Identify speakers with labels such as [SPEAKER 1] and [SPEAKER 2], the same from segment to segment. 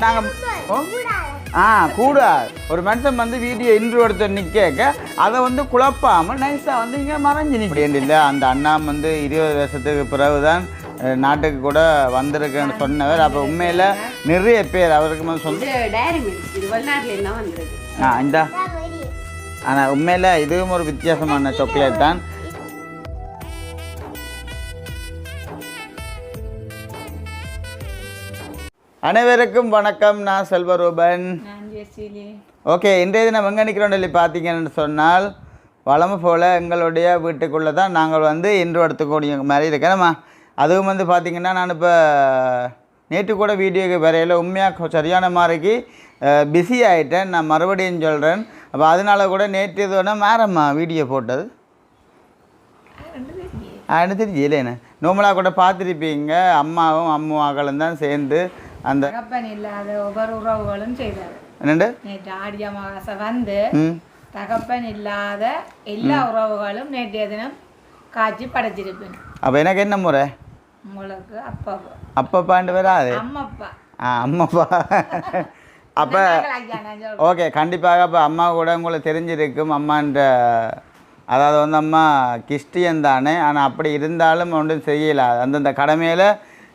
[SPEAKER 1] நாங்கள் ஆ கூட ஒரு மனுஷன் வந்து வீடியோ இன்ட்ரோ எடுத்து நிற்க அதை வந்து குழப்பாமல் நைஸாக வந்து இங்கே மறைஞ்சு நிற்க இல்லை அந்த அண்ணா வந்து இருபது வருஷத்துக்கு பிறகுதான் அஹ், நாட்டுக்கு கூட வந்திருக்குன்னு சொன்னவர். அப்போ உண்மையில் நிறைய பேர் அவருக்கு வந்து
[SPEAKER 2] வந்திருக்கு?
[SPEAKER 1] ஆ இந்தா. ஆனால் உண்மையில் இதுவும் ஒரு வித்தியாசமான சாக்லேட் தான். அனைவருக்கும் வணக்கம். நான் செல்வரூபன். ஓகே இன்றைய தினம் எங்கே நிற்கிறோம் சொல்லி பார்த்தீங்கன்னு சொன்னால் வளமை போல் எங்களுடைய வீட்டுக்குள்ளே தான் நாங்கள் வந்து இன்று எடுத்துக்கூடிய மாதிரி இருக்கிறோம்மா அதுவும் வந்து பார்த்திங்கன்னா நான் இப்போ நேற்று கூட வீடியோக்கு வரையில் உண்மையாக சரியான மாதிரிக்கு பிஸி ஆகிட்டேன் நான் மறுபடியும் சொல்கிறேன் அப்போ அதனால கூட நேற்று இதோட மேரம்மா வீடியோ போட்டது? அது தெரிஞ்சு இல்லைண்ணே. நோமலாக கூட பார்த்துருப்பீங்க. அம்மாவும் அம்மாக்களும் தான் சேர்ந்து அந்த
[SPEAKER 3] தகப்பன் இல்லாத ஒவ்வொரு உறவுகளும் செய்தார்.
[SPEAKER 1] என்னண்டு?
[SPEAKER 3] நேற்று ஆடி அமாவாசை வந்து தகப்பன் இல்லாத எல்லா உறவுகளும் நேற்றைய தினம் காய்ச்சி படைச்சிருப்பேன்.
[SPEAKER 1] அப்போ எனக்கு என்ன முறை?
[SPEAKER 3] உங்களுக்கு அப்பா
[SPEAKER 1] அப்பப்பாண்டு வராது.
[SPEAKER 3] அம்மப்பா.
[SPEAKER 1] ஆ அம்மாப்பா. அப்போ. ஓகே கண்டிப்பாக அப்போ அம்மா கூட உங்களுக்கு தெரிஞ்சிருக்கும். அம்மான்ற அதாவது வந்து அம்மா கிறிஸ்டியன் தானே. ஆனால் அப்படி இருந்தாலும் ஒன்றும் செய்யலை. அந்தந்த கடமையில்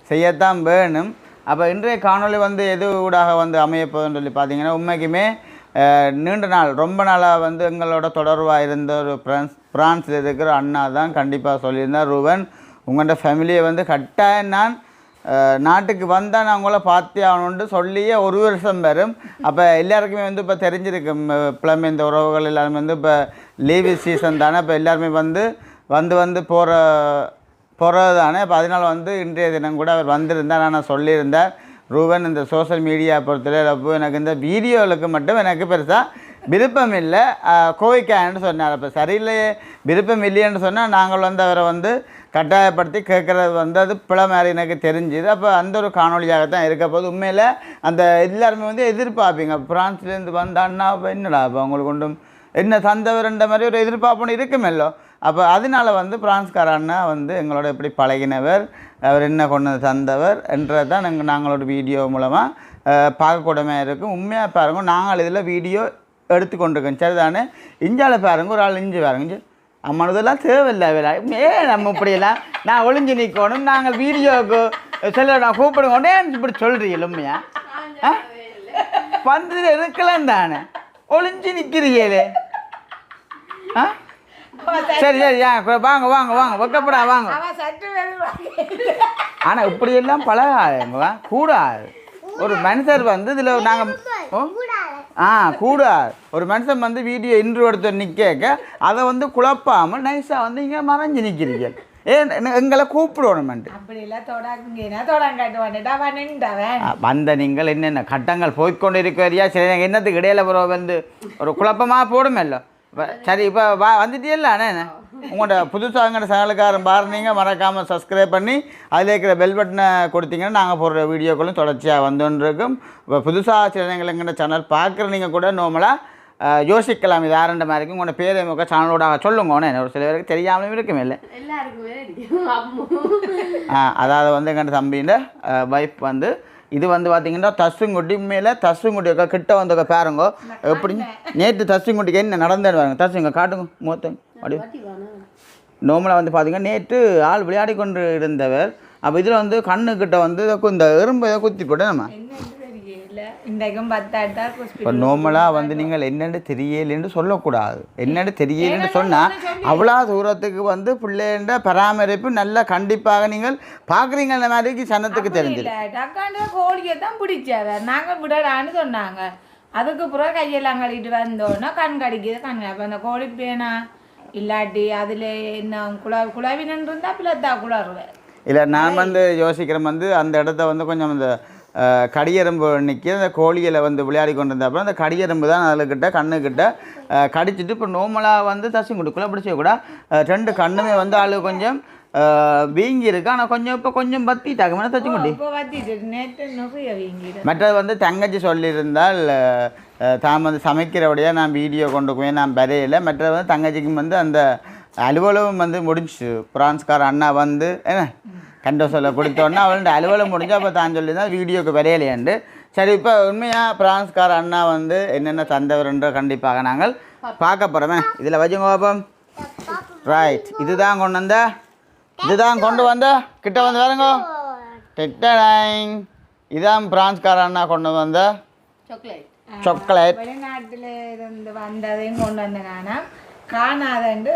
[SPEAKER 1] செய்யத்தான் வேணும். அப்போ இன்றைய காணொளி வந்து எது ஊடாக வந்து அமையப்போதுன்னு சொல்லி பார்த்தீங்கன்னா உண்மைக்குமே நீண்ட நாள் ரொம்ப நாளாக வந்து எங்களோட தொடர்பாக இருந்த ஒரு பிரான்ஸ் பிரான்ஸில் இருக்கிற அண்ணா தான் கண்டிப்பாக சொல்லியிருந்தார். ரூபன் உங்கள்கிட்ட ஃபேமிலியை வந்து கட்டாயம் நான் நாட்டுக்கு வந்தால் நான் உங்களை பார்த்தே ஆகணுன்ட்டு சொல்லியே ஒரு வருஷம் வரும். அப்போ எல்லாருக்குமே வந்து இப்போ தெரிஞ்சிருக்கும் பிளம் இந்த உறவுகள் எல்லாருமே வந்து இப்போ லீவு சீசன் தானே இப்போ எல்லாருமே வந்து வந்து வந்து போகிற போகிறது தானே இப்போ அதனால் வந்து இன்றைய தினம் கூட அவர் வந்திருந்தார். ஆனால் சொல்லியிருந்தார் ரூபன் இந்த சோஷியல் மீடியா பொறுத்தவரை அப்போ எனக்கு இந்த வீடியோவுக்கு மட்டும் எனக்கு பெருசாக விருப்பம் இல்லை. கோவிக்கான்னு சொன்னார். அப்போ சரியில்லையே விருப்பம் இல்லைன்னு சொன்னால் நாங்கள் வந்து அவரை வந்து கட்டாயப்படுத்தி கேட்குறது வந்து அது பிழை மாதிரி எனக்கு தெரிஞ்சுது. அப்போ அந்த ஒரு காணொலியாக தான் இருக்க போது உண்மையில் அந்த எல்லாருமே வந்து எதிர்பார்ப்பீங்க. பிரான்ஸ்லேருந்து வந்த அண்ணா என்னடா அப்போ அவங்களுக்கு ஒன்றும் என்ன தந்தவர்ன்ற மாதிரி ஒரு எதிர்பார்ப்புன்னு இருக்குமில்லோ அப்போ அதனால வந்து பிரான்ஸ்கார அண்ணா வந்து எங்களோட எப்படி பழகினவர். அவர் என்ன கொண்டு வந்து தந்தவர் என்றது தான் நாங்கள் நாங்களோட வீடியோ மூலமாக பார்க்கக்கூடமே இருக்கும் உண்மையாக பாருங்க நாங்கள் இதில் வீடியோ எடுத்து கொண்டிருக்கோம் சரிதானே? இஞ்சால பாருங்க ஒரு ஆள் இஞ்சி பாருங்க. இஞ்சி. அம்மனதெல்லாம் தேவையில்லை வேலை ஏ நம்ம இப்படியெல்லாம் நான் ஒளிஞ்சு நிற்கணும் நாங்கள் வீடியோவுக்கு சொல்ல நான் கூப்பிடுங்க. உடனே இப்படி சொல்கிறீங்க உண்மையா? ஆ? வந்து இருக்கலாம் தானே? ஒளிஞ்சு நிற்கிறீங்களே ஆ? சரி சரி இப்ப வாங்க வாங்க வாங்க. வைக்கப்படா வாங்க. ஆனால் இப்படியெல்லாம் பழகாதுங்க கூடாது. ஒரு மனுஷர் வந்து இதில் நாங்கள் ஆ கூடாது. ஒரு மனுஷன் வந்து வீடியோ இன்ட்ரோ எடுத்து நிற்க அதை வந்து குழப்பாமல் நைஸாக வந்து இங்கே மறைஞ்சு நிற்கிறீங்க ஏன்? எங்களை ஆ, வந்த நீங்கள் என்னென்ன கட்டங்கள் போய்க்கொண்டு இருக்கிறியா சரி என்னத்துக்கு இடையில வந்து ஒரு குழப்பமாக போடுமல்ல சரி இப்போ வா வந்துட்டியல்ல அண்ணே? உங்களோட புதுசாக எங்கள்ட சேனலுக்காரன் பாருந்தீங்க மறக்காமல் சப்ஸ்கிரைப் பண்ணி அதில் இருக்கிற பெல் பட்டனை கொடுத்தீங்கன்னா நாங்கள் போடுற வீடியோக்களும் தொடர்ச்சியாக வந்துன்னு இருக்கும் இப்போ புதுசாக சில எங்கள்ட சேனல் பார்க்குற நீங்கள் கூட நார்மலாக யோசிக்கலாம். இது யாருன்ற மாதிரி இருக்கும் உங்களோட பேரை முக சேனலோட சொல்லுங்க உடனே ஒரு சில பேருக்கு தெரியாமலும் இருக்குமே இல்லை. ஆ, அதாவது வந்து எங்கள் தம்பியின் வைஃப் வந்து இது வந்து பார்த்தீங்கன்னா தசுங்குட்டி மேலே தசுங்குட்டி கிட்ட வந்து பாருங்க. எப்படி? நேற்று தசுங்குட்டிக்கு என்ன நடந்தேன்னு பாருங்க. தசுங்க காட்டுங்க மூத்தங்க அப்படி நோமலாக வந்து பார்த்தீங்கன்னா நேற்று ஆள் விளையாடி கொண்டு இருந்தவர் அப்போ இதில் வந்து கண்ணுக்கிட்ட வந்து இந்த எறும்பு குத்தி போட்டு நம்ம.
[SPEAKER 3] இன்றைக்கும் பத்தாட்டா
[SPEAKER 1] இப்போ நோமலாக வந்து நீங்கள் என்னென்னு தெரியலேன்னு சொல்லக்கூடாது. என்னென்னு தெரியலேன்னு சொன்னால் அவ்வளோ தூரத்துக்கு வந்து பிள்ளைன்ற பராமரிப்பு நல்லா கண்டிப்பாக நீங்கள் பார்க்குறீங்க அந்த மாதிரிக்கு சனத்துக்கு
[SPEAKER 3] இல்ல டக்காண்ட கோழியை தான் பிடிச்சாவ. நாங்க விடலான்னு சொன்னாங்க. அதுக்கு பிறகு கையெல்லாம் கழுவிட்டு வந்தோன்னா கண் கடிக்குது கண் அப்போ அந்த கோழி பேனா இல்லாட்டி அதில் என்ன குழா குழாவினு இருந்தா பிள்ளத்தா குளறுவேன்
[SPEAKER 1] இல்லை நான் வந்து யோசிக்கிறேன் வந்து அந்த இடத்த வந்து கொஞ்சம் அந்த கடியெறும்பு நிற்கி அந்த கோழிகளை வந்து விளையாடி கொண்டு இருந்த அப்புறம் அந்த கடியெறும்பு தான் அதுக்கிட்ட கண்ணுக்கிட்ட கடிச்சிட்டு இப்போ நோமலாக வந்து தசி கொடுக்கல பிடிச்ச கூட ரெண்டு கண்ணுமே வந்து ஆளு கொஞ்சம் வீங்கி இருக்கு. ஆனால் கொஞ்சம் இப்போ கொஞ்சம் பத்திட்டாங்க மேலே தச்சு முடி மற்றது வந்து தங்கச்சி சொல்லியிருந்தால் தான் வந்து சமைக்கிறபடியாக நான் வீடியோ கொண்டு போய் நான் வரையில. மற்றது வந்து தங்கச்சிக்கும் வந்து அந்த அலுவலகம் வந்து முடிஞ்சுச்சு. பிரான்ஸ்கார அண்ணா வந்து என்ன? கண்ட சொல்ல கொடுத்தோன்னே அவள்கிட்ட அலுவலகம் முடிஞ்சு அப்போ தான் சொல்லியிருந்தா வீடியோக்கு வரையலையாண்டு. சரி இப்போ உண்மையாக பிரான்ஸ்கார அண்ணா வந்து என்னென்ன தந்தவர்ன்ற கண்டிப்பாக நாங்கள் பார்க்க போகிறோமே இதில் வச்சுங்க பாப்போம் ரைட் இதுதான் கொண்டு வந்த? இதுதான் கொண்டு வந்த? கிட்ட வந்து பாருங்க. டெட்டடைங் இதான் பிரான்ஸ்கார அண்ணா கொண்டு வந்த?
[SPEAKER 2] சாக்லேட்
[SPEAKER 1] சாக்லேட்
[SPEAKER 3] வெளிநாட்டில் இருந்து வந்ததையும் கொண்டு வந்தேன் காணாதண்டு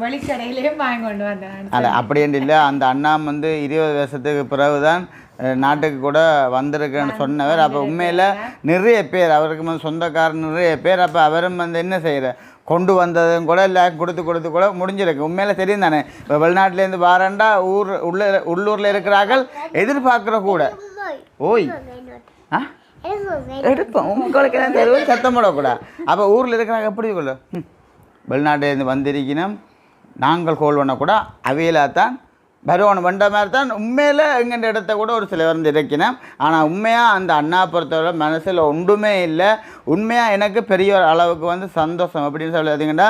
[SPEAKER 3] வெளிக்கடையிலையும் வாங்கி கொண்டு வந்தேன்
[SPEAKER 1] அல்ல அப்படின்னு இல்லை. அந்த அண்ணா வந்து இருபது வருஷத்துக்கு பிறகு தான் அஹ், நாட்டுக்கு கூட வந்திருக்குன்னு சொன்னவர். அப்போ உண்மையில் நிறைய பேர் அவருக்கு வந்து சொந்தக்காரர் நிறைய பேர். அப்போ அவரும் வந்து என்ன செய்கிற கொண்டு வந்ததும் கூட இல்லை கொடுத்து கொடுத்து கூட முடிஞ்சிருக்கு. உண்மையில் தெரியும் தானே. இப்போ வெளிநாட்டிலேருந்து வாரண்டா ஊர் உள்ள உள்ளூரில் இருக்கிறார்கள் எதிர்பார்க்குற கூட. ஓய். ஆ? எடுப்போம். உங்களுக்கு சத்தம் போடக்கூடாது. அப்போ ஊரில் இருக்கிறாங்க எப்படி கொள்ள? வெளிநாட்டிலேருந்து வந்திருக்கணும். நாங்கள் கோல் பண்ணக்கூட அவையிலாக தான் வருவான் வந்த மாதிரி தான் உண்மையில் எங்கெண்ட இடத்த கூட ஒரு சில வந்து இறக்கினோம் ஆனால் உண்மையாக அந்த அண்ணா பொறுத்தவரை மனசில் ஒன்றுமே இல்லை. உண்மையாக எனக்கு பெரிய ஒரு அளவுக்கு வந்து சந்தோஷம் அப்படின்னு சொல்லாதீங்கன்னா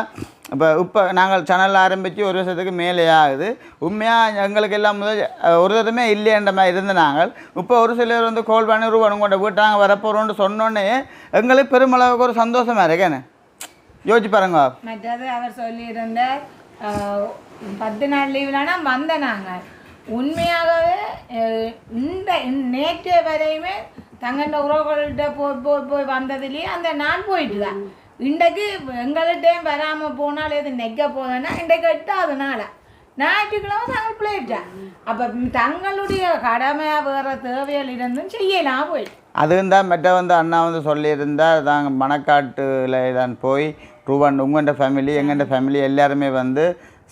[SPEAKER 1] இப்போ இப்போ நாங்கள் சேனல் ஆரம்பித்து ஒரு வருஷத்துக்கு மேலே ஆகுது. உண்மையாக எங்களுக்கு எல்லாம் முதல் ஒரு விதமே இல்லைன்ற மாதிரி இருந்த நாங்கள். இப்போ ஒரு சிலர் வந்து கோல் பண்ணி ரூபா கொண்ட வீட்டாங்க நாங்கள் வரப்போகிறோம்னு சொன்னோன்னே எங்களுக்கு பெருமளவுக்கு ஒரு சந்தோஷமாக இருக்கேன்னு யோசிச்சு பாருங்க.
[SPEAKER 3] மற்றது அவர் சொல்லியிருந்த பத்து நாள் லீவ்லனா வந்த நாங்கள் உண்மையாகவே இந்த நேற்று வரையுமே தங்கண்ட உறவுகள்கிட்ட போய் போய் போய் வந்ததுலேயே அந்த நாள் போயிட்டு தான் இன்றைக்கு எங்கள்கிட்டையும் வராமல் போனால் எது நெக்க போதுன்னா இன்றைக்கு எட்டாவது நாளா. ஞாயிற்றுக்கிழமை நாங்கள் பிள்ளைட்டேன் அப்போ தங்களுடைய கடமையாக வேறு தேவைகள் இருந்தும் செய்யலாம் போயிட்டு
[SPEAKER 1] அதுவும் தான் மெட்ட வந்து அண்ணா வந்து சொல்லியிருந்தார் நாங்கள் மணக்காட்டில் தான் போய் ரூபான் உங்கள்கிட்ட ஃபேமிலி எங்கள்கிட்ட ஃபேமிலி எல்லாருமே வந்து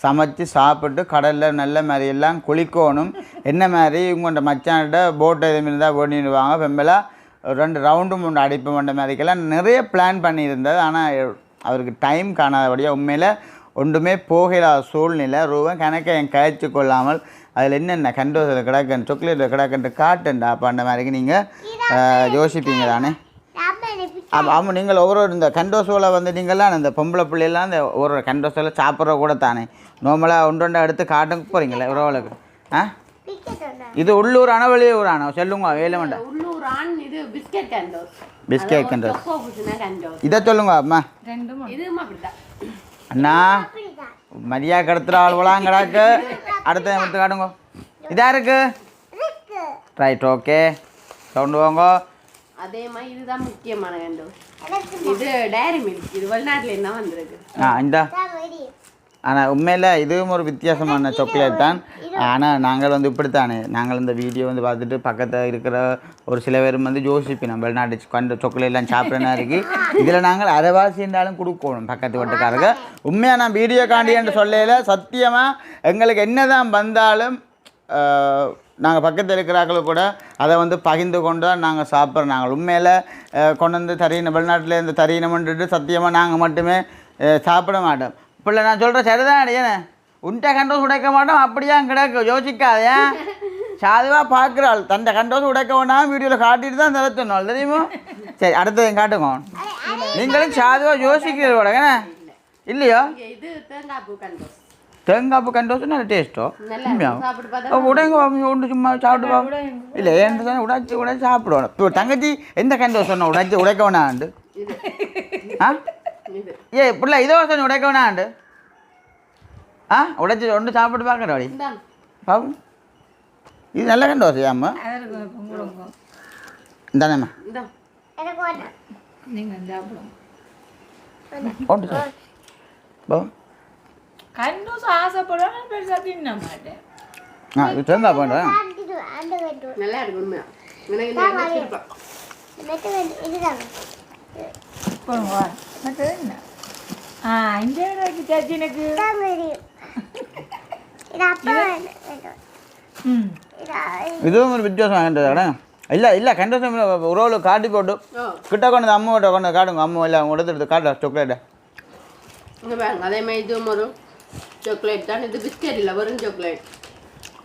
[SPEAKER 1] சமைச்சு சாப்பிட்டு கடலில் நல்ல மாதிரி எல்லாம் குளிக்கணும். என்ன மாதிரி உங்கள்கிட்ட மச்சான்கிட்ட போட் எதுவும் இருந்தால் ஓடிடுவாங்க வெம்பலாக ரெண்டு ரவுண்டு மூணு அடிப்பு மண்ட மாதிரிக்கெல்லாம் நிறைய பிளான் பண்ணியிருந்தது. ஆனால் அவருக்கு டைம் காணாதபடியாக உண்மையில் ஒன்றுமே போகிடாத சூழ்நிலை. ரூபா கணக்கை என் கழிச்சு கொள்ளாமல் அதில் என்னென்ன கண்டோஸில் கிடக்குன்னு சாக்லேட்டில் கிடக்குன்ட்டு காட்டுண்டா. அப்போ அந்த மாதிரிக்கு நீங்கள் யோசிப்பீங்க தானே அப்போ ஆமாம் நீங்கள் ஒவ்வொரு இந்த கண்டோஸோவில் வந்து நீங்கள்லாம் இந்த பொம்பளை பிள்ளைலாம் இந்த ஒரு கண்டோஸில் சாப்பிட்ற கூட தானே? நார்மலாக ஒன்று ஒன்றா எடுத்து காட்டுக்கு போகிறீங்களே உறவுகளுக்கு ஆ? இது உள்ளூர் ஆனா வெளியூர் ஆனா சொல்லுங்க வேலை வேண்டாம்.
[SPEAKER 2] உள்ளூர் ஆண் இது பிஸ்கெட் கண்டோஸ்
[SPEAKER 1] பிஸ்கெட் கண்டோஸ் இதை சொல்லுங்க அம்மா. அண்ணா மரியா கடத்துற ஆள்வலாம் கிடாக்கு அடுத்த எடுத்து காட்டுங்க. இதா இருக்கு. ரைட் ஓகே சவுண்டு வாங்க.
[SPEAKER 2] அதே மாதிரி இதுதான் முக்கியமான கண்டோஸ் இது டைரி மில்க் இது வெளிநாட்டுல இருந்தா வந்திருக்கு?
[SPEAKER 1] ஆ இந்தா. ஆனால் உண்மையில் இதுவும் ஒரு வித்தியாசமான சாக்லேட் தான். ஆனால் நாங்கள் வந்து இப்படித்தானே. நாங்கள் இந்த வீடியோ வந்து பார்த்துட்டு பக்கத்தில் இருக்கிற ஒரு சில பேரும் வந்து யோசிப்பினோம். வெளிநாட்டு கண்டு சாக்லேட்லாம் சாப்பிட்றனா இருக்குது இதில் நாங்கள் அரைவாசி இருந்தாலும் கொடுக்கணும் பக்கத்து வீட்டுக்காரங்க. உண்மையாக நான் வீடியோ காண்டியன்னு சொல்லல. சத்தியமாக எங்களுக்கு என்ன தான் வந்தாலும் நாங்கள் பக்கத்தில் இருக்கிறாங்களும் கூட அதை வந்து பகிர்ந்து கொண்டு தான் நாங்கள் சாப்பிட்றோம் நாங்கள். உண்மையில் கொண்டு வந்து தரீனம் வெளிநாட்டில் இருந்து தரீனம்ன்றது சத்தியமாக நாங்கள் மட்டுமே சாப்பிட மாட்டோம். இப்போ நான் சொல்கிற சரிதான் அடையனே உன்ட்ட கண்டோஸ் உடைக்க மாட்டோம் அப்படியா கிடக்கு? யோசிக்காதே சாதுவாக பார்க்குறாள். தண்டை கண்டோஸ் உடைக்க வேணாம் வீடியோவில் காட்டிட்டு தான் தரத்தணும் தெரியுமா? சரி அடுத்தது காட்டுங்க. நீங்களும் சாதுவாக யோசிக்கிறீங்களா என்ன? இல்லையோ?
[SPEAKER 2] தேங்காய் கண்டோஸ்
[SPEAKER 1] நல்ல டேஸ்ட்டோ
[SPEAKER 2] பார்த்தா
[SPEAKER 1] உடைங்க ஒன்று சும்மா சாப்பிட்டு பாப்போம் இல்லை ஏன்னு தானே உடைச்சி உடைச்சி சாப்பிடுவோம் இப்போ தங்கச்சி எந்த கண்டு சொன்ன உடைச்சி உடைக்க வேணாண்டு ஆ? ஏ பிள்ளை இதோ சொன்ன உடைக்க வேணாண்டு ஆ? உடைச்சி ஒன்று சாப்பிட்டு பார்க்குற வழி?
[SPEAKER 2] இந்தாங்க.
[SPEAKER 1] பாப்போம் இது நல்ல கண்டு வசையாம்மா
[SPEAKER 3] சாப்பிடுங்க
[SPEAKER 1] ஒன்று சார் போ
[SPEAKER 3] கண்டூஸ் ஆசைப்படுவேன் பெருசாக தின்ன மாட்டேன்.
[SPEAKER 1] ஆ இது தேங்காய் பண்ணுறேன்
[SPEAKER 2] நல்லா இருக்கு உண்மையா.
[SPEAKER 1] இதுவும் ஒரு வித்தியாசம் வாங்கிட்டு இல்லை இல்லை கண்டோசம் உறவில் காட்டி போட்டு. கிட்ட கொண்டு வந்து அம்மா கிட்ட கொண்டு காட்டுங்க. அம்மா இல்லை அவங்க எடுத்து காட்டு சாக்லேட்டை
[SPEAKER 2] அதே மாதிரி இதுவும் ஒரு சாக்லேட் தான் இது பிஸ்கெட் இல்லை வெறும் சாக்லேட்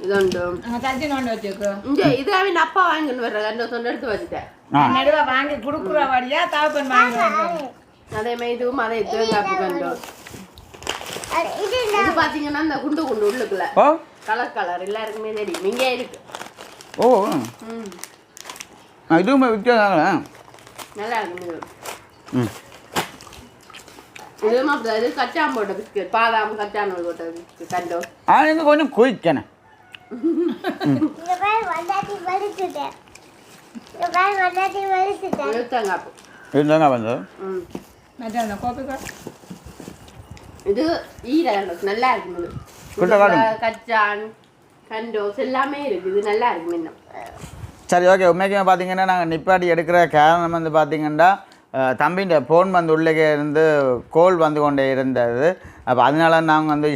[SPEAKER 2] இது உண்டு
[SPEAKER 3] சாச்சி நோண்டு வச்சுக்கோ
[SPEAKER 2] இங்க இது அவன் அப்பா வாங்கின்னு வர்ற ரெண்டு சொன்ன எடுத்து வச்சுட்டேன்
[SPEAKER 1] ஆ
[SPEAKER 3] நடுவா வாங்கி கொடுக்குற வழியா தாப்பன் வாங்கி வாங்க
[SPEAKER 2] அதே மாதிரி இதுவும் அதே பூ கண்டோம் இது பாத்தீங்கன்னா இந்த குண்டு குண்டு உள்ளுக்குள்ள
[SPEAKER 1] ஓ
[SPEAKER 2] கலர் கலர் எல்லாருக்குமே தெரியும் இங்கே இருக்கு
[SPEAKER 1] ஓ
[SPEAKER 2] ம்
[SPEAKER 1] இதுவும் வித்தியாசம்
[SPEAKER 2] நல்லா இருக்கும் இது
[SPEAKER 1] ம்
[SPEAKER 4] பாரு வந்தாட்டி வலிச்சுட்டேன்
[SPEAKER 2] எழுத்தாங்காப்பு
[SPEAKER 1] இதுதாங்க வந்து
[SPEAKER 2] ம்
[SPEAKER 3] மற்ற அந்த கோப்பி
[SPEAKER 2] இது ஈரல் நல்லா இருக்கும் இது கச்சான் கண்டோஸ் எல்லாமே இருக்கு இது நல்லா இருக்கும் இன்னும்
[SPEAKER 1] சரி ஓகே உண்மைக்குமே பார்த்தீங்கன்னா நாங்கள் நிப்பாட்டி எடுக்கிற காரணம் வந்து பார்த்தீங்கன்னா தம்பின்ற ஃபோன் வந்து உள்ளே இருந்து கோல் வந்து கொண்டே இருந்தது அப்போ அதனால நாங்கள் வந்து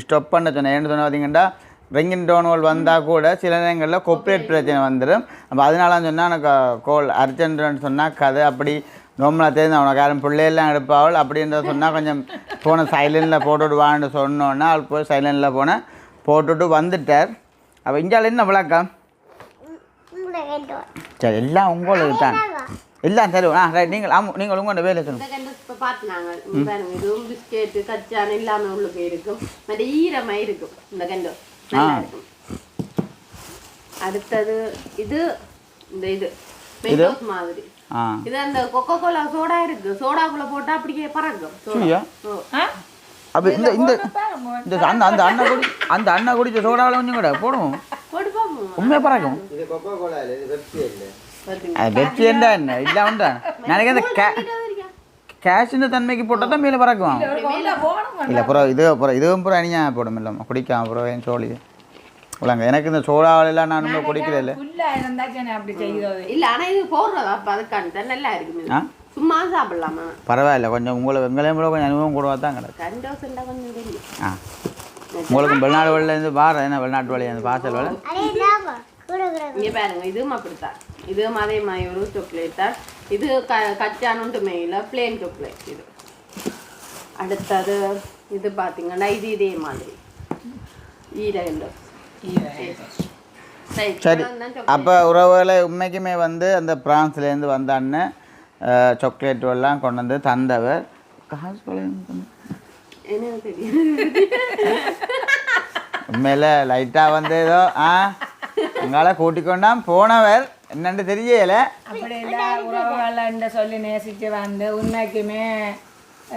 [SPEAKER 1] ஸ்டாப் பண்ண சொன்னேன் ஏன்னு சொன்ன பார்த்தீங்கன்னா ரிங்கின் டோன்கள் வந்தால் கூட சில நேரங்களில் கொப்ரேட் பிரச்சனை வந்துடும் அப்போ அதனால சொன்னால் எனக்கு கோல் அர்ஜென்ட்னு சொன்னால் கதை அப்படி நார்மலாக தெரிஞ்சு அவனை காரம் பிள்ளையெல்லாம் எடுப்பாவள் அப்படின்றத சொன்னால் கொஞ்சம் ஃபோனை சைலண்டில் போட்டுட்டு வான்னு சொன்னோன்னா அவள் போய் சைலண்டில் போனேன் போட்டுட்டு வந்துட்டார் அப்போ இங்கால என்ன விளக்கம் சரி எல்லாம் உங்களுக்கு தான் எல்லாம் தருவோம் ஆ ரைட். நீங்கள் ஆமாம் நீங்கள் உங்களோட வேலை சொல்லுங்கள்
[SPEAKER 2] இப்போ பார்த்து நாங்கள் பாருங்க இதுவும் பிஸ்கெட்டு கச்சான் எல்லாமே உள்ளுக்கு இருக்கும். மற்ற ஈரமா இருக்கும் இந்த கண்டோஸ் நல்லா. இருக்கும். அடுத்தது இது இந்த இது மெங்கோஸ் மாதிரி.
[SPEAKER 1] ஆ.
[SPEAKER 2] இது அந்த கொக்கோ கோலா சோடா இருக்கு. சோடாக்குள்ள போட்டா அப்படியே பறக்கும். சோடா.
[SPEAKER 1] அப்போ இந்த இந்த இந்த அந்த அந்த அண்ணா குடி அந்த அண்ணா குடிச்ச சோடாவில் கொஞ்சம் கூட போடுவோம். உண்மையாக பறக்கும்.
[SPEAKER 5] இது கொக்கோ கோலா இல்லை இது பெப்சி இல்லை?
[SPEAKER 1] வெற்றி என்ன என்ன? இல்லை உண்டா? நாளைக்கு அந்த கே கேஷின் தன்மைக்கு போட்டால் தான் மேலே பறக்கும் இல்லை அப்புறம் இது அப்புறம் இதுவும் அப்புறம் அணியாக போடும். இல்லாமல் குடிக்காம அப்புறம் என் சோழி. இல்லைங்க எனக்கு இந்த நான் குடிக்கல இல்லை.
[SPEAKER 3] இருந்தா
[SPEAKER 2] இல்ல ஆனா இது போடுறதா? அப்ப அதுக்கான தான் நல்லா இருக்கும். இது.
[SPEAKER 1] ஆ?
[SPEAKER 2] சும்மா சாப்பிடலாமா?
[SPEAKER 1] பரவாயில்ல கொஞ்சம் உங்களுக்கு எங்களையும் கூட கொஞ்சம் அனுபவம் கூட தான் கிடக்கு
[SPEAKER 2] இருந்தா
[SPEAKER 1] ஆ. உங்களுக்கு வெளிநாடு வழியிலேருந்து பாரு என்ன வெளிநாட்டு வழி அந்த பாசல் வேலை
[SPEAKER 2] இங்க பாருங்க இதுவும் அப்படித்தான். இதுவும் அதே மாதிரி ஒரு சாக்லேட் தான் இது க கச்சானுட்டுமே இல்லை பிளேன் சாக்லேட் இது. அடுத்தது இது பார்த்தீங்கன்னா இது இதே மாதிரி. ஈரகண்டோ
[SPEAKER 1] சரி. அப்போ உறவுகளை உண்மைக்குமே வந்து அந்த பிரான்ஸ்லேருந்து வந்த அண்ணன் சாக்லேட் எல்லாம் கொண்டு வந்து தந்தவர். காசு உண்மையில் லைட்டாக வந்து ஏதோ ஆ அங்கால கூட்டிக்கொண்டா போனவர். என்னன்னு தெரியல.
[SPEAKER 3] அப்படி எல்லாம் உறவுகள் சொல்லி நேசிச்சு வந்து உண்மைக்குமே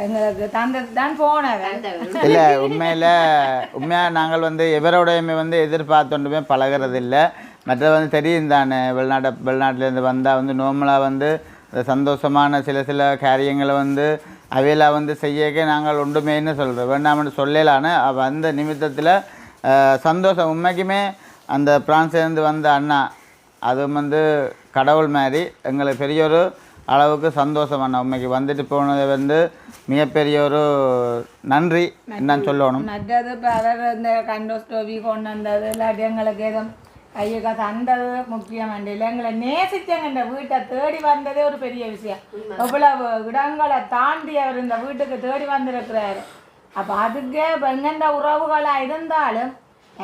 [SPEAKER 3] எங்களுக்கு தந்தது தான் போனவன்
[SPEAKER 1] இல்லை உண்மையில் உண்மையாக நாங்கள் வந்து எவரோடையுமே வந்து எதிர்பார்த்தொண்டுமே பழகிறது இல்லை மற்றது வந்து தெரியும் தானே. வெளிநாட்டு வெளிநாட்டிலேருந்து வந்தால் வந்து நார்மலாக வந்து சந்தோஷமான சில சில காரியங்களை வந்து அவையில் வந்து செய்யக்க நாங்கள் ஒன்றுமேன்னு சொல்கிறோம் வேண்டாம்னு சொல்லலான்னு அந்த நிமித்தத்தில் சந்தோஷம். உண்மைக்குமே அந்த பிரான்ஸ்லேருந்து வந்த அண்ணா அதுவும் வந்து கடவுள் மாதிரி எங்களுக்கு பெரிய ஒரு அளவுக்கு சந்தோஷம் அண்ணா. உண்மைக்கு வந்துட்டு போனது வந்து மிகப்பெரிய ஒரு நன்றி என்னன்னு சொல்லணும்.
[SPEAKER 3] மற்றது அவர் இந்த கண்டோ ஸ்டோவி கொண்டு வந்தது இல்லாட்டி எங்களுக்கு எதுவும் கையை தந்தது முக்கியம் இல்லை. எங்களை நேசிச்சவங்க இந்த வீட்டை தேடி வந்ததே ஒரு பெரிய விஷயம். எவ்வளவு இடங்களை தாண்டி அவர் இந்த வீட்டுக்கு தேடி வந்திருக்கிறாரு. அப்போ அதுக்கே எங்கெந்த உறவுகளாக இருந்தாலும்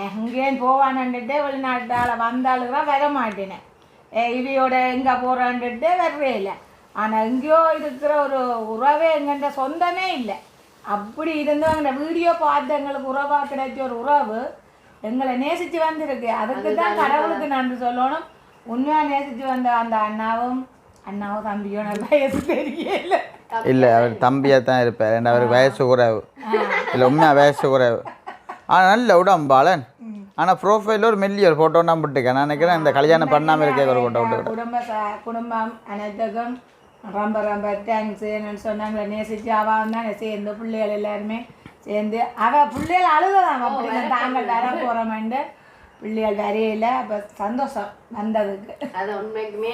[SPEAKER 3] எங்கேயும் போவானுட்டே வெளிநாட்டால் வந்தாளுக்குலாம் வர மாட்டேனேன். இவையோட எங்கே போகிறான்ட்டு வரவே இல்லை. ஆனால் எங்கேயோ இருக்கிற ஒரு உறவே எங்கள்கிட்ட சொந்தமே இல்லை. அப்படி இருந்து அந்த வீடியோ பார்த்து எங்களுக்கு உறவாக கிடைச்ச ஒரு உறவு எங்களை நேசித்து வந்திருக்கு. அதுக்கு தான் கடவுளுக்கு நன்றி சொல்லணும். உண்மையாக நேசித்து வந்த அந்த அண்ணாவும் அண்ணாவும் தம்பியும் எனக்கு வயசு தெரியல.
[SPEAKER 1] இல்லை அவர் தம்பியாக தான் இருப்பார் அவர் வயசு குறைவு. இல்லை உண்மையாக வயசு குறைவு. ஆனால் நல்ல உடம்பாளன் ஆனால் ப்ரோஃபைலில் ஒரு மெல்லிய ஒரு ஃபோட்டோ நான் போட்டுருக்கேன். நான் நினைக்கிறேன் இந்த கல்யாணம் பண்ணாமல் இருக்க ஒரு ஃபோட்டோ விட்டு
[SPEAKER 3] குடும்ப குடும்பம் அனைத்துக்கும் ரொம்ப ரொம்ப தேங்க்ஸ் சொன்னாங்களே நேசிச்சு அவ தான் சேர்ந்து பிள்ளைகள் எல்லாருமே சேர்ந்து அவ பிள்ளைகள் அழுகலாம் அப்படி நான் தாங்கள் வர போகிறோமெண்டு பிள்ளைகள் வரையில அப்போ சந்தோஷம் வந்ததுக்கு.
[SPEAKER 2] அது உண்மைக்குமே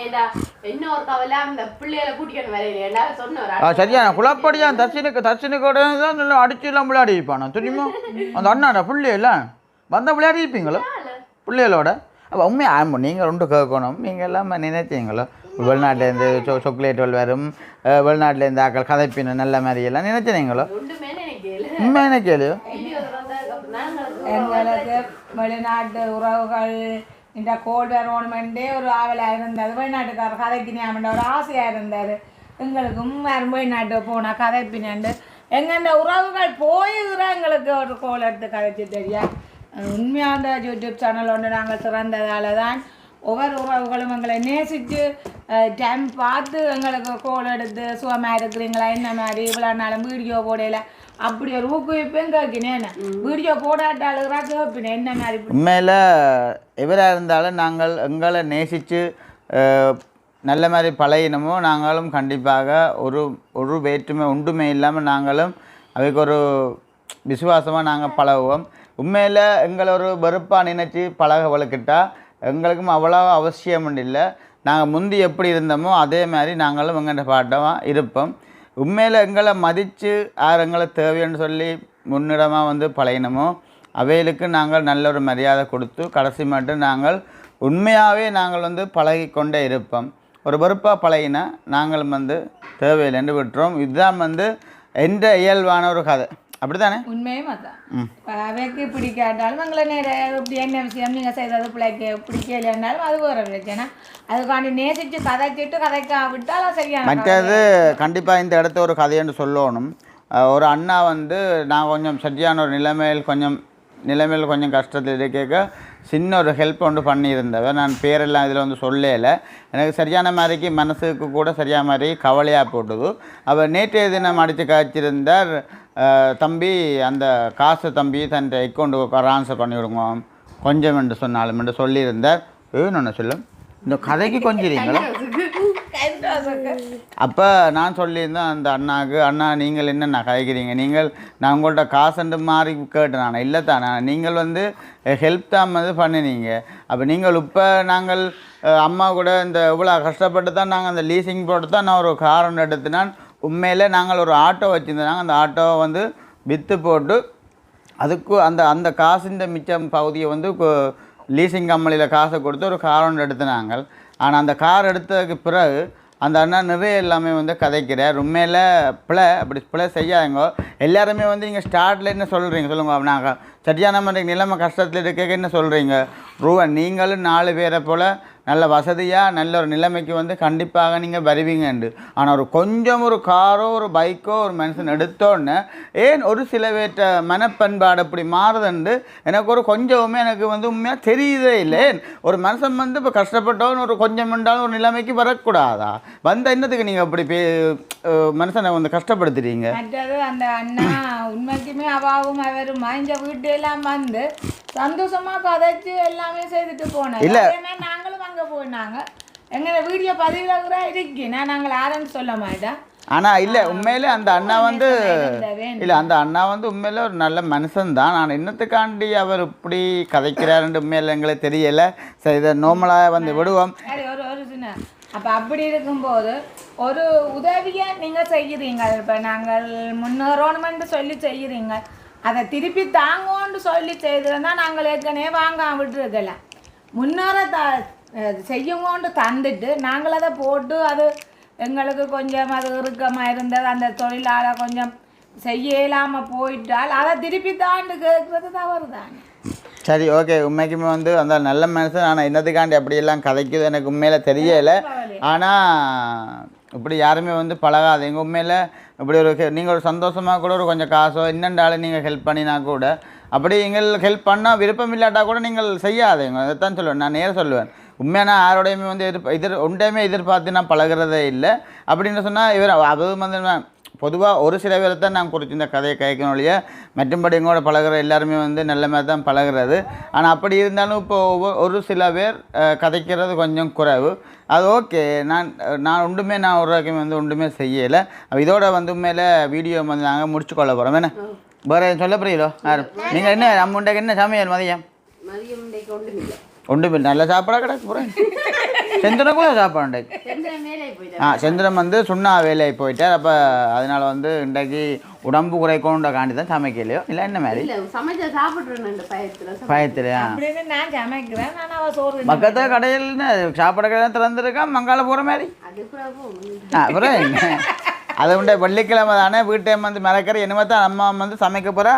[SPEAKER 2] இன்னொரு கவலை அந்த பிள்ளைகளை கூட்டிக்கணும் வரையில எல்லாரும் சொன்னவர்
[SPEAKER 1] ஆ சரியான குழப்படியா தர்ஷனுக்கு தர்ஷனுக்கு தான் நல்லா அடிச்சுலாம் விளையாடி இருப்பானா? தெரியுமா? அந்த அண்ணாடா பிள்ளையில வந்தால் விளையாடி இருப்பீங்களோ? பிள்ளைகளோட? அப்போ உண்மையாக ஆமாம் நீங்கள் ரெண்டு கேட்கணும். நீங்கள் எல்லாம் நினைச்சீங்களோ? வெளிநாட்டிலேருந்து சொ சாக்லேட்டுகள் வரும் வெளிநாட்டிலேருந்து ஆக்கள் கதைப்பின நல்ல மாதிரி எல்லாம் நினைச்சினீங்களோ
[SPEAKER 2] ஒன்றுமே நினைக்கல.
[SPEAKER 1] உண்மை நினைக்கலையோ
[SPEAKER 2] வீடியோ வந்ததுக்கு அப்புறம் நாங்களுக்கு
[SPEAKER 3] எங்களுக்கு வெளிநாட்டு உறவுகள் இந்த கோல்டு வரணுமெண்டே ஒரு ஆவலாக இருந்தது வெளிநாட்டுக்காரர் கதைக்கினியாமன்ற ஒரு ஆசையாக இருந்தார் எங்களுக்கும் வேறு வெளிநாட்டு போனால் கதைப்பினண்டு எங்கெண்ட உறவுகள் போயிருக்கிற எங்களுக்கு ஒரு கோல் எடுத்து கதைச்சு தெரியா உண்மையாக அந்த யூடியூப் சேனல் ஒன்று நாங்கள் சிறந்ததால் தான் ஒவ்வொரு உறவுகளும் எங்களை நேசித்து டைம் பார்த்து எங்களுக்கு கோல் எடுத்து சுகமாக இருக்கிறீங்களா என்ன மாதிரி இவ்வளோ நாளும் வீடியோ போடையில் அப்படி ஒரு ஊக்குவிப்பேன் கேட்கினேன் வீடியோ போடாட்டாளுகிறா கேட்பினேன் என்ன மாதிரி
[SPEAKER 1] உண்மையில் எவராக இருந்தாலும் நாங்கள் எங்களை நேசித்து நல்ல மாதிரி பழகினமோ நாங்களும் கண்டிப்பாக ஒரு ஒரு வேற்றுமை ஒன்றுமே இல்லாமல் நாங்களும் அதுக்கு ஒரு விசுவாசமாக நாங்கள் பழகுவோம். உண்மையில் எங்களை ஒரு வெறுப்பாக நினைச்சு பழக வளர்க்கிட்டா எங்களுக்கும் அவ்வளோ அவசியம் இல்லை. நாங்கள் முந்தி எப்படி இருந்தோமோ அதே மாதிரி நாங்களும் எங்கள்கிட்ட பாட்டமாக இருப்போம். உண்மையில் எங்களை மதித்து யார் எங்களை தேவைன்னு சொல்லி முன்னிடமாக வந்து பழகினமோ அவைகளுக்கு நாங்கள் நல்ல ஒரு மரியாதை கொடுத்து கடைசி மட்டும் நாங்கள் உண்மையாகவே நாங்கள் வந்து பழகி கொண்டே இருப்போம். ஒரு வெறுப்பாக பழகினா நாங்கள் வந்து தேவையில்லைன்னு விட்டுறோம். இதுதான் வந்து எந்த இயல்பான ஒரு கதை. அப்படி தானே
[SPEAKER 3] உண்மையும் அதான் அவைக்கு பிடிக்காட்டாலும் எங்களை நேர இப்படி என்ன விஷயம்? நீங்கள் செய்தது பிள்ளைக்கு பிடிக்கலைன்னாலும் அது ஒரு பிரச்சனை. அதுக்காண்டி நேசித்து கதைச்சிட்டு கதைக்க விட்டாலும் சரியான
[SPEAKER 1] மற்றது கண்டிப்பாக இந்த இடத்த ஒரு கதைன்னு சொல்லணும். ஒரு அண்ணா வந்து நான் கொஞ்சம் சரியான ஒரு நிலைமையில் கொஞ்சம் நிலைமையில் கொஞ்சம் கஷ்டத்தில் இருக்க சின்ன ஒரு ஹெல்ப் ஒன்று பண்ணியிருந்தவன். நான் பேரெல்லாம் இதில் வந்து சொல்லலை. எனக்கு சரியான மாதிரிக்கு மனசுக்கு கூட சரியான மாதிரி கவலையாக போட்டுது. அவர் நேற்றைய தினம் அடித்து காய்ச்சிருந்தார் தம்பி அந்த காசு தம்பி தன் அக்கௌண்ட்டுக்கு ட்ரான்ஸ்ஃபர் பண்ணி விடுங்க. கொஞ்சம் என்று சொன்னாலும் என்று சொல்லியிருந்தார். ஏன்னு ஒன்று சொல்லும்? இந்த கதைக்கு கொஞ்சம் இல்லைங்களா அப்போ நான் சொல்லியிருந்தேன் அந்த அண்ணாவுக்கு அண்ணா நீங்கள் என்னென்ன கதைக்கிறீங்க நீங்கள் நான் உங்கள்கிட்ட காசுண்டு மாறி கேட்டேன் நான். இல்லை தானே நீங்கள் வந்து ஹெல்ப் தான் வந்து பண்ணினீங்க. அப்போ நீங்கள் இப்போ நாங்கள் அம்மா கூட இந்த இவ்வளோ கஷ்டப்பட்டு தான் நாங்கள் அந்த லீசிங் போட்டு தான் நான் ஒரு காரணம் எடுத்தினான். உண்மையில் நாங்கள் ஒரு ஆட்டோ வச்சுருந்தோம். அந்த ஆட்டோவை வந்து விற்று போட்டு அதுக்கு அந்த அந்த காசுன்ற மிச்சம் பகுதியை வந்து லீசிங் கம்பெனியில் காசை கொடுத்து ஒரு கார் ஒன்று எடுத்துனாங்க. ஆனால் அந்த கார் எடுத்ததுக்கு பிறகு அந்த அண்ணா நிறைய எல்லாமே வந்து கதைக்கிறார். உண்மையில் பிழை அப்படி பிழை செய்யாதங்க. எல்லாருமே வந்து நீங்கள் ஸ்டார்டில் என்ன சொல்கிறீங்க சொல்லுங்க நாங்கள் சரியான மாதிரி நிலைமை கஷ்டத்தில் இருக்க என்ன சொல்கிறீங்க ரூபா நீங்களும் நாலு பேரை போல் நல்ல வசதியாக நல்ல ஒரு நிலைமைக்கு வந்து கண்டிப்பாக நீங்கள் வருவீங்கண்டு ஆனால் ஒரு கொஞ்சம் ஒரு காரோ ஒரு பைக்கோ ஒரு மனுஷன் எடுத்தோன்னே ஏன் ஒரு சில பேர்ட்ட மனப்பண்பாடு அப்படி மாறுதுண்டு எனக்கு ஒரு கொஞ்சமுமே எனக்கு வந்து உண்மையாக தெரியுதே இல்லை. ஒரு மனுஷன் வந்து இப்போ கஷ்டப்பட்டவன் ஒரு கொஞ்சம் இருந்தாலும் ஒரு நிலைமைக்கு வரக்கூடாதா? வந்த என்னத்துக்கு நீங்கள் அப்படி பே மனுஷனை வந்து கஷ்டப்படுத்துறீங்க
[SPEAKER 3] அந்த அண்ணா உண்மைக்குமே அவாவும் அவரும் இந்த வீட்டெல்லாம் வந்து சந்தோஷமா கதைச்சு எல்லாமே செய்துட்டு போனோம்
[SPEAKER 1] இல்ல.
[SPEAKER 3] போனாங்க. எங்களை வீடியோ பதிவுல இருக்கு. நான் நாங்கள் யாருன்னு சொல்ல மாட்டேன்
[SPEAKER 1] ஆனால் இல்லை உண்மையிலே அந்த அண்ணா வந்து இல்லை அந்த அண்ணா வந்து உண்மையில ஒரு நல்ல மனுஷன் தான். நான் என்னத்துக்காண்டி அவர் இப்படி கதைக்கிறாருன்னு உண்மையில எங்களுக்கு தெரியலை. சரி இதை நோமலாக வந்து விடுவோம்.
[SPEAKER 3] சரி ஒரு ஒரு சின்ன அப்ப அப்படி இருக்கும்போது ஒரு உதவியை நீங்க செய்கிறீங்க. இப்ப நாங்கள் முன்னேறணுமென்று சொல்லி செய்கிறீங்க. அதை திருப்பி தாங்கோன்னு சொல்லி செய்திருந்தா நாங்கள் ஏற்கனவே வாங்காம விட்டுருக்கலாம் முன்னேற செய்யுங்கோண்டு தந்துட்டு நாங்கள் அதை போட்டு அது எங்களுக்கு கொஞ்சம் அது இறுக்கமாக இருந்தது அந்த தொழிலாளர் கொஞ்சம் செய்ய இயலாம போயிட்டால் அதை திருப்பி தாண்டு கேட்கறது தவறு தானே
[SPEAKER 1] சரி ஓகே உண்மைக்குமே வந்து அந்த நல்ல மனுஷன் ஆனால் என்னத்துக்காண்டி அப்படியெல்லாம் கதைக்குது எனக்கு உண்மையில் தெரியலை ஆனால் இப்படி யாருமே வந்து பழகாதீங்க உண்மையில் இப்படி ஒரு நீங்கள் ஒரு சந்தோஷமாக கூட ஒரு கொஞ்சம் காசோ இன்னண்டாலும் நீங்கள் ஹெல்ப் பண்ணினா கூட அப்படி எங்கள் ஹெல்ப் பண்ணால் விருப்பம் இல்லாட்டா கூட நீங்கள் செய்யாதீங்க. அதைத்தான் சொல்லுவேன். நான் நேர சொல்லுவேன். உண்மையான யாரோடையுமே வந்து எதிர்ப்பு எதிர் ஒன்றையுமே எதிர்பார்த்து நான் பழகுறதே இல்லை. அப்படின்னு சொன்னால் இவர் அதுவும் வந்து நான் பொதுவாக ஒரு சில பேரை தான் நான் குறித்து இந்த கதையை கேட்கணும் இல்லையா? மற்றும்படி எங்களோட பழகுற எல்லாருமே வந்து நல்ல மாதிரி தான் பழகுறது. ஆனால் அப்படி இருந்தாலும் இப்போ ஒரு சில பேர் கதைக்கிறது கொஞ்சம் குறைவு. அது ஓகே. நான் நான் ஒன்றுமே நான் ஒரு வரைக்கும் வந்து ஒன்றுமே செய்யலை. இதோட வந்து மேலே வீடியோ வந்து நாங்கள் முடிச்சு கொள்ள போகிறோம் என்ன வேறு சொல்ல புரியலோ யார் நீங்கள் என்ன நம்ம உண்டைக்கு என்ன சமையல் மதியம்?
[SPEAKER 2] இல்லை
[SPEAKER 1] நல்ல சாப்பாடாக கிடக்கு போகிறேன் செந்தனக்குள்ள சாப்பாடு உண்டைக்கு?
[SPEAKER 2] செந்திரன்
[SPEAKER 1] ஆ செந்திரம் வந்து சுண்ணா வேலைக்கு போயிட்டார் அப்போ அதனால் வந்து இன்றைக்கு உடம்பு குறைக்கணுன்ற காண்டி தான் சமைக்கலையோ? இல்லை என்ன மாதிரி? பயத்துலையா? பக்கத்தில் கடையில் சாப்பாடு கடை திறந்துருக்கான் மங்கால போகிற மாதிரி? ஆ அப்புறம் அதை விட வெள்ளிக்கிழமை தானே வீட்டை வந்து மறக்கிற. என்னமே தான் அம்மா வந்து சமைக்க போகிற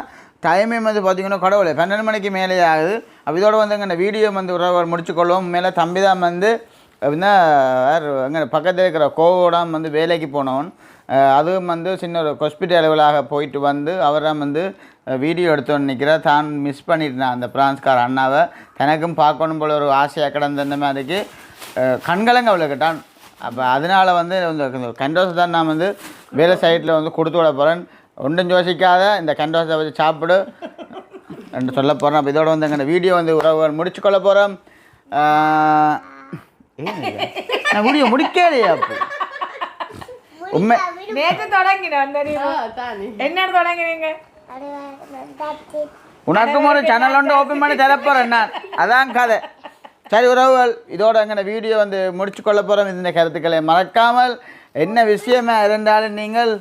[SPEAKER 1] டைமே வந்து பார்த்திங்கன்னா கடவுளே பன்னெண்டு மணிக்கு மேலே ஆகுது. இதோடு இதோட வந்து அந்த வீடியோ வந்து உறவர் முடிச்சுக்கொள்வோம். மேலே தம்பி தான் வந்து அப்படின்னா வேறு அங்கே பக்கத்தில் இருக்கிற கோவோடாம் வந்து வேலைக்கு போனவன். அதுவும் வந்து சின்ன ஒரு ஹாஸ்பிட்டல் அளவிலாக போயிட்டு வந்து அவராம் வந்து வீடியோ எடுத்தோன்னு நிற்கிறார் தான் மிஸ் பண்ணிட்டான் அந்த பிரான்ஸ்கார் அண்ணாவை. தனக்கும் பார்க்கணும் போல ஒரு ஆசையாக கிடந்த மாதிரிக்கு அஹ் கண்கலங்க விழுக்கட்டான் அப்போ அதனால வந்து இந்த கண்டோஸை தான் நான் வந்து வேலை சைட்டில் வந்து கொடுத்து விட போகிறேன் ஒன்றும் யோசிக்காத இந்த கண்டோஸை வச்சு சாப்பிடு என்று சொல்ல போகிறேன் அப்போ இதோட வந்து எங்கள் வீடியோ வந்து உறவுகள் முடிச்சு கொள்ள போகிறோம் நான் வீடியோ முடிக்கலையே அப்போ. உண்மை
[SPEAKER 3] நேற்று தொடங்கினோம் தெரியுமா
[SPEAKER 2] ஆ, தானே.
[SPEAKER 3] என்ன தொடங்கினீங்க
[SPEAKER 1] உனக்கும் ஒரு சேனல் ஒன்று ஓப்பன் பண்ணி தரப்போகிறேன் நான். அதான் கதை. சரி உறவுகள் இதோட எங்கள் வீடியோ வந்து முடிச்சு கொள்ள போகிறோம் இந்த கருத்துக்களை மறக்காமல் என்ன விஷயமா இருந்தாலும் நீங்கள்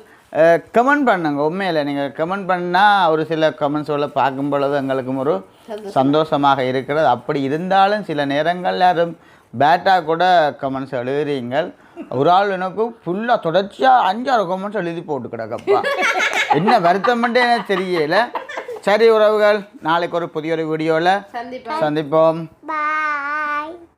[SPEAKER 1] கமெண்ட் பண்ணுங்க. உண்மையில் நீங்கள் கமெண்ட் பண்ணால் ஒரு சில கமெண்ட்ஸோட பார்க்கும் பொழுது எங்களுக்கும் ஒரு சந்தோஷமாக இருக்கிறது. அப்படி இருந்தாலும் சில நேரங்கள் யாரும் பேட்டாக கூட கமெண்ட்ஸ் எழுதுறீங்கள். ஒரு ஆள் எனக்கு ஃபுல்லாக தொடர்ச்சியாக அஞ்சாறு கமெண்ட்ஸ் எழுதி போட்டு கிடக்கப்பா என்ன வருத்தம் மட்டும் எனக்கு தெரியல. சரி உறவுகள் நாளைக்கு ஒரு புதிய ஒரு வீடியோவில்
[SPEAKER 2] சந்திப்பா
[SPEAKER 1] சந்திப்போம்.
[SPEAKER 4] பாய்